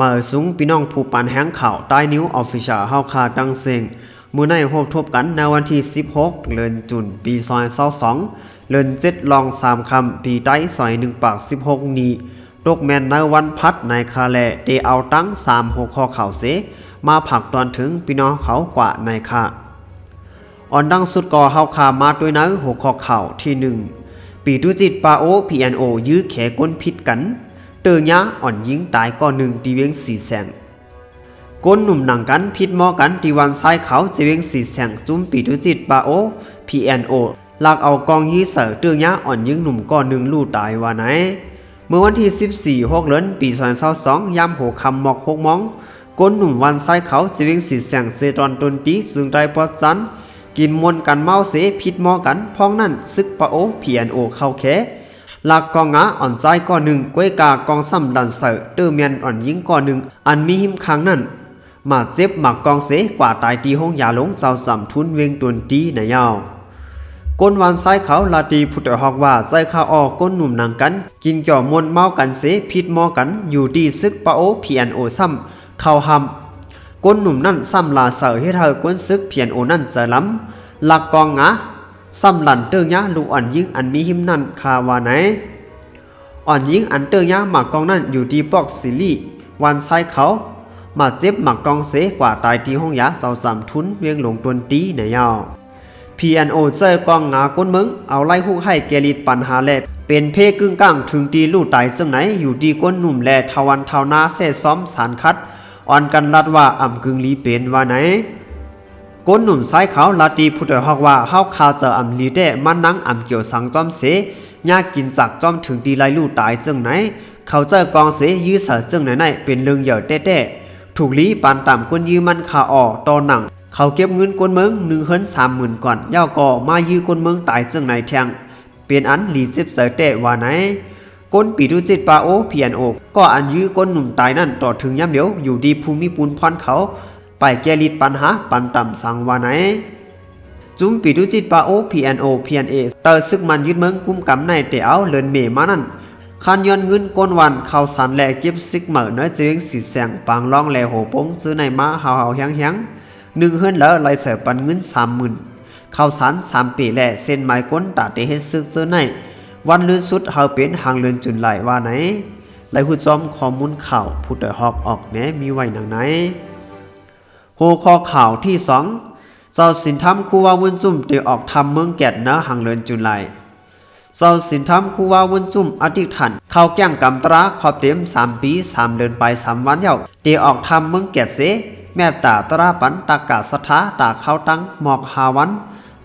มาสูงพี่น้องผู้ปันแห้งข่าวใต้นิ้วออฟฟิเชียลเฮาคาดังเซงมือในพบทบกันในวันที่ 16 เดือนจุนปี2022เดือน7ลอง 3 คำ ปีใต้ซอย 1 ปาก 16 นี้ตกแมนในวันพัดในคาแลได้เอาตั้ง3หัวข้อข่าวเส มาผักตอนถึงพี่น้องเขากว่าในค่ะอ่อนดังสุดก่อเฮาคามาด้วยนื้อหัวข้อข่าวที่หนึ่งปีตุจิตปาโอพีแอนโอยื้อแขก้นพิษกัน เตือยะอ่อนยิงตายก่อนหนึ่งตีเวียงสี่แสงก้นหนุ่มหนังกันพิษหมอกันตีวันซ้ายเขาจะเวียงสี่แสงจุ้มปีตุจิตปาโอพีแอนโอลากเอากองยี่เสือเตือยะอ่อนยิงหนุ่มก่อนหนึ่งลู่ตายว่าไหน เมื่อวันที่ 14 6เดือนปี2022ยามโหคำหมอกหกมองก้นหนุ่มวันซ้ายเขาจะเวียงสี่แสงเซตอนตนตีซึ่งได้ปอดจันกินมวนกันเมาเสพิษหมอกันพ้องนั่นซึกปะโอพียนโอเข้าแข หลักกองงาอ่อนใจก้อนหนึ่งก้วยกากองซ้ำดันเสอเตอร์เมียนอ่อนยิงก้อนหนึ่งอันมีหิมค้างนั่นมาเจ็บหมักกองเสกว่าตายตีห้องยาหลงเจ้าสำทุนเวงตวนตีในยาวก้นวันซ้ายเขาลาตีพุทธฮอกว่าใจข้าออกก้นหนุ่มนางกัน กินเกี่ยวมวนเมากันเสพิษหมอกันอยู่ดีซึกปะโอเพียนโอซ้ำเข้าหำก้นหนุ่มนั่นซ้ำลาเสอให้เธอก้นซึกเพียนโอนั่นเจอล้ำหลักกองงะ ซ้ำหลันเตืองยะลูอ่อนยิงอันมีหิมนั่นคาวาไหน อ่อนยิงอันเตืองยะหมากกองนั่นอยู่ที่ปอกซิลี่วันไซเขามาเจ็บหมากกองเสกว่าตายที่ห้องยาเจ้าสามทุนเวียงหลงตวนตีในยาว PNO เจอกองงาก้นมึง เอาไล่หุกให้เกลิดปัญหาแลบเป็นเพกึ่งก้างถึงตีลู่ตายซึ่งไหนอยู่ดีก้นหนุ่มแลทวันทาวนาเสซ้อมสารคัดอ่อนกันลัดว่าอ่ำกึ่งลีเป็นว่าไหน ก้นหนุ่มซ้ายเขาลาตีพุทธฮอกว่าเฮาคาเจออำลีเดมันนังอำเกี่ยวสังจอมเสยากินจากจอมถึงตีไลลู่ตายจึงไหน เขาเจอกองเสยื้อเสือจึงไหนไหนเป็นเรื่องเหย่อแต้ๆถูกลีปานต่ำก้นยื้อมันขาออตอหนัง เขาเก็บเงินก้นเมืองหนึ่งเฮิรนสามหมื่นก่อนย่าก่อมายื้อก้นเมืองตายจึงไหนแทงเป็นอันหลีเจ็บเสือแต้ว่าไหนก้นปีทุจิตปาโอเพียนโอก็อันยื้อก้นหนุ่มตายนั่นต่อถึงย่ำเดียวอยู่ดีภูมิปูนพรเขา ไปแกลิดปัญหาปันต่ำสังวาไหน จุ้มปีดุจิตปาโอพีแอนโอพีแอนเอเตอร์ซึกมันยึดเมืองกุ้มกำในเตเอาเลินเมมานั่นคันยอนเงินก้นวันเข้าสารแลเก็บซิกเหมือน้อเจียงสีแสงปางล่องแลโหปงซื้อในมาเฮาเฮาแฮงแฮงหนึ่งเฮือนแล้วไล่เสือปันเงินสามหมื่นเข้าสารสามปีแลเส้นไม้ก้นตาเตเฮ็ดซึกซื้อในวันลื่นสุดเฮาเป็นหางเลือนจุนไหลว่าไหนไหลหุดจอมข้อมูลข่าวผู้เดฮอกออกแหนมีไว้หนังไหน หัวข้อข่าวที่สองเจ้าสินธรรมคูว่าวุนจุ่มเตออกทำเมืองแกดเนื้อหังเลินจุนไลเจ้าสินธรรมคูว่าวุนจุ่มอธิษฐานเข้าแก้งกำตราขอบเต็มสามปีสามเดือนไปสามวันเยาเตออกทำเมืองแกดเสแม่ตาตราปันตากาสถาตาเข้าตั้งหมอกหาวัน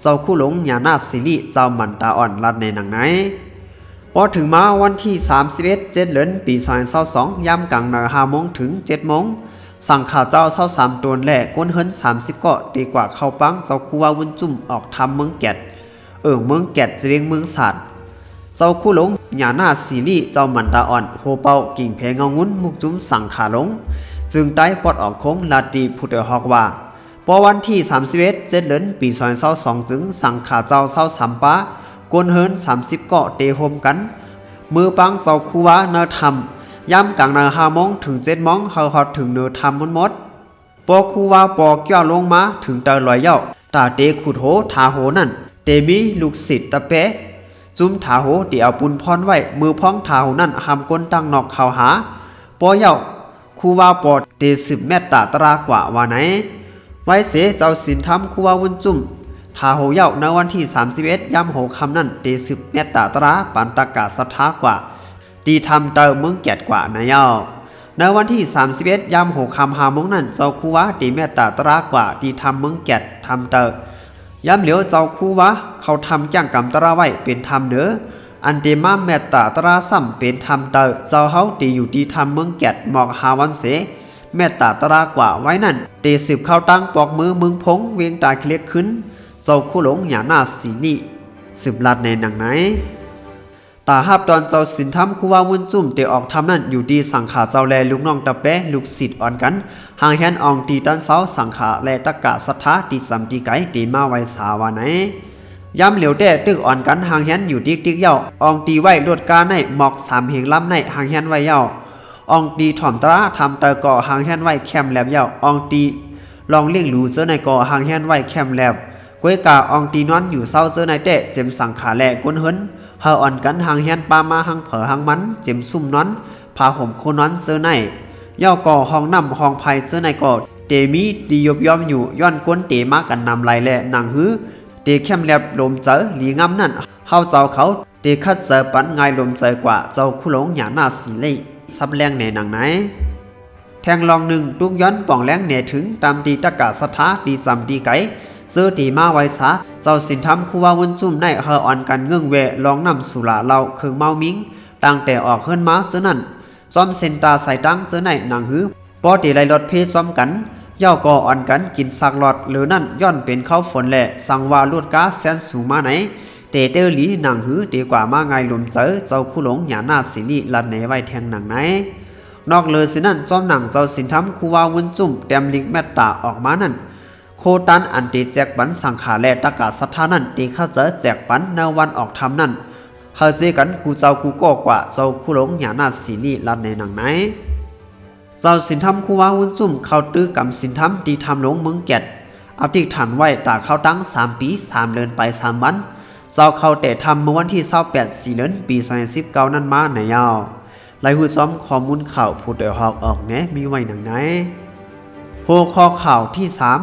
เจ้าคู่หลงญานาสิริเจ้ามันตาอ่อนรัดในหนังไหนพอถึงมาวันที่ 31 เจ็ดเดือนปี2022ยามกลางนาหาโมงถึง7โมง สั่งข่าวเจ้าเศร้าสามตัวแหล่ก้นเฮิรนสามสิบเกาะดีกว่าเข้าปังเจ้าคู่ว่าวุ้นจุ่มออกทำเมืองแกดเอิงเมืองแกดจะเวียงเมืองศาสตร์เจ้าคู่หลงหยาหน้าซีรีเจ้ามันตาอ่อนโฮเป่ากิ่งเพงเงางุ้นมุกจุ้มสั่งขาหลง จึงใต้ปลดออกโค้งลาดีพุทธฮอกว่าพอวันที่31เจ็ดเดือนปี2022จึงสั่งขาเจ้าเศร้าสามป้ากวนเฮิรน30เกาะเตโฮมกัน มือปังเสาคู่ว่าเนอทำ ย่ำกลางนาห้าโมงถึงเจ็ดโมงเฮาฮอดถึงเนื้อทำมดมดปอคูวาปอเกี่ยวลงมาถึงเตอลอยเย้าตาเตขุดโหทาโหนั่น เตมีลูกศิษย์ตะเปะจุ้มทาโหเดียวปุนพรไว้ มือพ้องทาโหนั่นหำก้นตั้งนอกเขาหาปอเย้าคูวาปอเตสิบแม่ตาตรากว่าว่าไหน ไว้เสเจ้าสินทำคูวาวุนจุ่มทาโหเย้าในวันที่ 31ย่ำโหคำนั่นเตสิบเมตตาตราปันตากาศทากว่า ตีทำเติมเมืองแกดกว่านะเย้าในวันที่ 31ย่ำโหคำหาโมงนั่นเจ้าคูวะตีเมตตาตรากว่าตีทำเมืองแกดทำเติมย่ำเหลียวเจ้าคูวะเขาทำแจ้งกำตราไว้เป็นทำเนื้ออันเดมาเมตตาตราซ้ำเป็นทำเติเจ้าเฮาตีอยู่ตีทำเมืองแกดหมอกหาวันเสเมตตาตรากว่าไว้นั่นตีสืบเข้าตั้งปอกมือมึงพงเวียงตาเคลียกขึ้น เจ้าคู่หลงหยาหน้าสีนี่สืบลัดในหนังไหน ตาฮับตอนเจ้าสินทำคู่ว่าวุ่นจุ่มเตออกทำนั่นอยู่ดีสังขาเจ้าแลลูกน้องตะแปะลูกศิษย์อ่อนกันห่างแฮนอองตีตันเสาสังขาแลตะกะสัทธาตีสัมตีไกตีมาไว้สาวาไหนย้ำเหลียวแต่ตึกอ่อนกันห่างแฮนอยู่ดิกดิกเย้าอองตีไว้ลวดกาในหมอกสามเหงล้ำในห่างแฮนไว้เย้าอองตีถ่อมตราทำเตอก่อหางแฮนไว้แคมแลบยาอองตีลองเลี้ยงหลูเจอในก่อหางแฮนไว้แคมแลบกวยกาอองตีนอนอยู่เศร้าเจอในเตะเจ็มสังขาแลก้นเฮิน เฮาอ่อนกันหางแฮนปามาหางเผอหางมัน เจ็มซุ่มนอนพาห่มโคนอนเจอในย่อก่อห้องน้ำห้องไผ่เจอในก่อเตมีตียบยอมอยู่ย้อนก้นเตมากันนำไหลแลหนังหื้อเตแคมแลบลมเจอหลีงามนั่นเฮาเจ้าเขาเตคัดเจอปันง่ายลมเจอกว่าเจ้าคุหลงหยาหน้าสีเล่ซับแรงในหนังไหนแทงลองหนึ่งตุกย้อนป่องแรงเหนถึงตามตีตะกะสถาตีสำตีไก่ ซื้อตีมาไว้สาเจ้าสินทำคูว่าวุ้นจุ่มในเฮออ่อนกันเงื่องเวลองนำสุราเราเครื่องเมามิงตั้งแต่ออกขึ้นมาเจอนั่นซ้อมเซนตาใส่ตั้งเจอในหนังหือปอตีไรรถเพศซ้อมกันย่อก่ออ่อนกันกินสักหลอดหรือนั่นย้อนเป็นข้าวฝนแหละสั่งว่าลวดกาแสนสูงมาไหนเตเตอร์ลีหนังหือดีกว่ามาไงลมเจอเจ้าคู่หลงหยาหน้าสิริลัดในไว้แทงหนังไหนนอกเลยสินั่นจอมหนังเจ้าสินทำคูวาวุนจุ่มเต็มลิกแมตตาออกมานั่น โคตันอันตีแจกปันสังขาแลตะกาสัทธานั่นตีข้าเจอแจกปันในวันออกทำนั่นเฮาเจกันกูเจ้ากูก็กว่าเจ้าคู่หลงหยาหน้าสิริลัดในหนังไหนเจ้าสินทำคูว่าวุนจุ่มเข้าตื้อกำสินทำตีทำหลงเมืองแกดเอาติกฐานไว้ตาเข้าตั้งสามปีสามเดือนไปสามวันเจ้าเข้าแต่ทำเมื่อวันที่เศร้าแปดสี่เดือนปีสองพันสิบเก้านั่นมาในยาวไลหูซ้อมข้อมูลข่าวผู้เดือหอกออกแหนมีไว้หนังไหนหัวข้อข่าวที่สาม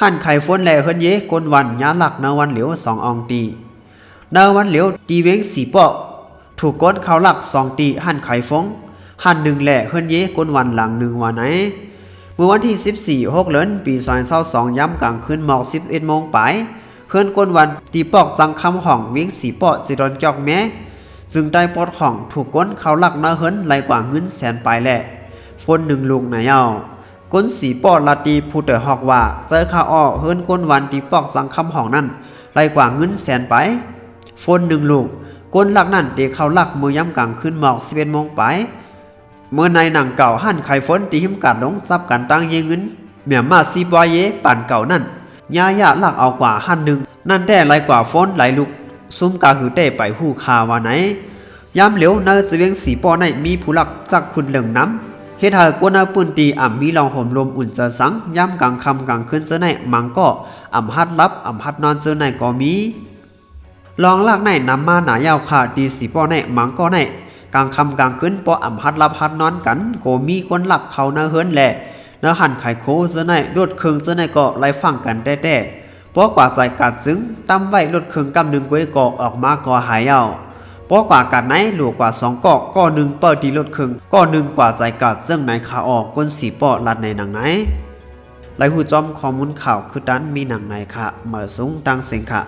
หั่นไข่ฝนแหล่เฮินเยกวนวันยาหลักนาวันเหลียวสองอองตีนาวันเหลียวตีเวงสีปาะถูกก้นเขาหลักสองตีหั่นไข่ฟงหันหนึ่งแหละเฮิรนเยกนวันหลังหนึ่งวันไหนเมื่อวันที่ 14 6เดือนปี2022ย้ำกลางคืนหมอก11โมงไปเฮิรนก้นวันตีปอกจังคำห้องวิ่งสีปอดจิดอนจอกแม้ซึ่งได้ปอดของถูกก้นเขาหลักนาเฮิรนไหลกว่าเงินแสนไปแหละฝนหนึ่งลูกไหนเอา ก้นสีปอดลาตีผู้เตอฮอกว่าเจอข้าอ้อเฮิรนก้นวันตีปอกจังคำห้องนั่นไหลกว่าเงินแสนไปฝนหนึ่งลูกก้นหลักนั่นเด็กเขาหลักมือย้ำกลางคืนหมอก11โมงไป เมื่อในหนังเก่าหั่นไข่ฝนตีหิมกัดลงซับกันตั้งเยเงินเมียมาซีบอยเยปั่นเก่านั่นยายาหลักเอากว่าหั่นหนึ่งนั่นแด่ไรกว่าฝนไหลลุกซุ้มกาหือเต้ไปหู้คาว่าไหนยามเหลียวเนอเสเวียงสีป้อในมีผู้หลักจักคุณเหลืองน้ำ ฮ็ดให้กวนเอาปืนตีอ่ำมีลองห่มลมอุ่นเจอสังยามกลางค่ำกลางคืนเจอในมังก็อ่ำฮัดลับอ่ำฮัดนอนเจอในก็มีลองลากในนำมาหนายาวขาดีสีป้อในมังก็ในกลางคำกลางคืนปออ่ำพัดรับพัดนอนกันโกมีคนหลักเขาเนื้อเฮิรนแหละเนื้อหันไข่โคเสื้อในรถเครื่องเสื้อในก็ไล่ฟังกันแต่แต่ปอกว่าใจกัดซึ้งตั้มไว้รถเครื่องกำหนึ่งก้วยกอออกมาก็หายเอา ปอกว่ากัดไหนหลวกว่าสองกอกก็หนึ่งเปิดดีรถเครื่องก้อนหนึ่งกว่าใจกัดเรื่องไหนขาออกก้นสีปอลัดในหนังไหนไหลหูจอมข้อมูลข่าวคือดันมีหนังไหนค่ะมาสูงตังเสียงค่ะ